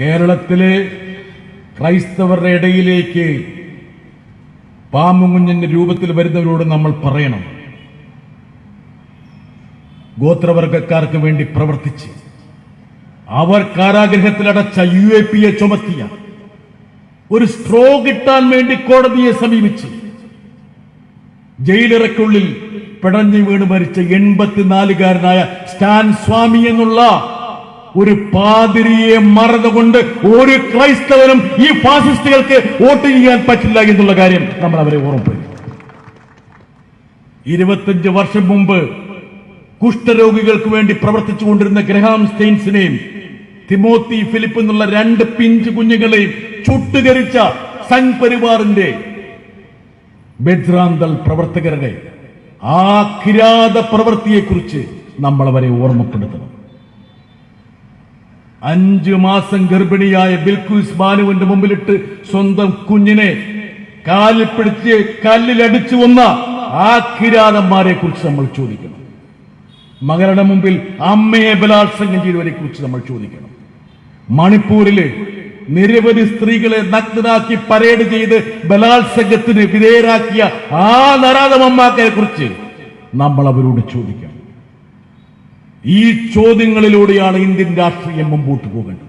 കേരളത്തിലെ ക്രൈസ്തവരുടെ ഇടയിലേക്ക് പാമ്പുകുഞ്ഞിന്റെ രൂപത്തിൽ വരുന്നവരോട് നമ്മൾ പറയണം. ഗോത്രവർഗക്കാർക്ക് വേണ്ടി പ്രവർത്തിച്ച് അവർ കാരാഗ്രഹത്തിലടച്ച യു എ പിയെ ചുമത്തിയ ഒരു സ്ട്രോ കിട്ടാൻ വേണ്ടി കോടതിയെ സമീപിച്ച് ജയിലിറക്കുള്ളിൽ പിടഞ്ഞു വീണ് മരിച്ച എൺപത്തിനാലുകാരനായ സ്റ്റാൻ സ്വാമി എന്നുള്ള ഒരു പാതിരിയെ മറന്നുകൊണ്ട് ഒരു ക്രൈസ്തവനും ഈ ഫാസിസ്റ്റുകൾക്ക് വോട്ട് ചെയ്യാൻ പറ്റില്ല എന്നുള്ള കാര്യം നമ്മൾ അവരെ ഓർമ്മപ്പെടുത്തി. ഇരുപത്തിയഞ്ച് വർഷം മുമ്പ് കുഷ്ഠരോഗികൾക്ക് വേണ്ടി പ്രവർത്തിച്ചുകൊണ്ടിരുന്ന ഗ്രഹാം സ്റ്റെയിൻസിനെയും തിമോത്തി ഫിലിപ്പ് എന്നുള്ള രണ്ട് പിഞ്ച് കുഞ്ഞുങ്ങളെയും ചുട്ടുകരിച്ച സംഘ് പരിവാറിന്റെ ബെദ്രാന്തൽ പ്രവർത്തകരുടെ ആ കിരാത പ്രവൃത്തിയെക്കുറിച്ച് നമ്മൾ അവരെ ഓർമ്മപ്പെടുത്തണം. അഞ്ചു മാസം ഗർഭിണിയായ ബിൽക്കൂസ് ബാനുവിന്റെ മുമ്പിലിട്ട് സ്വന്തം കുഞ്ഞിനെ കാലിൽ പിടിച്ച് കല്ലിലടിച്ചു വന്ന ആ കിരാതന്മാരെ കുറിച്ച് നമ്മൾ ചോദിക്കണം. മകളുടെ മുമ്പിൽ അമ്മയെ ബലാത്സംഗം ചെയ്തവരെ കുറിച്ച് നമ്മൾ ചോദിക്കണം. മണിപ്പൂരിലെ നിരവധി സ്ത്രീകളെ നഗ്നരാക്കി പരേഡ് ചെയ്ത് ബലാത്സംഗത്തിന് വിധേയരാക്കിയ ആ നരാധമന്മാരെ കുറിച്ച് നമ്മൾ അവരോട് ചോദിക്കണം. ഈ ചോദ്യങ്ങളിലൂടെയാണ് ഇന്ത്യൻ രാഷ്ട്രീയം മുമ്പോട്ട് പോകേണ്ടത്.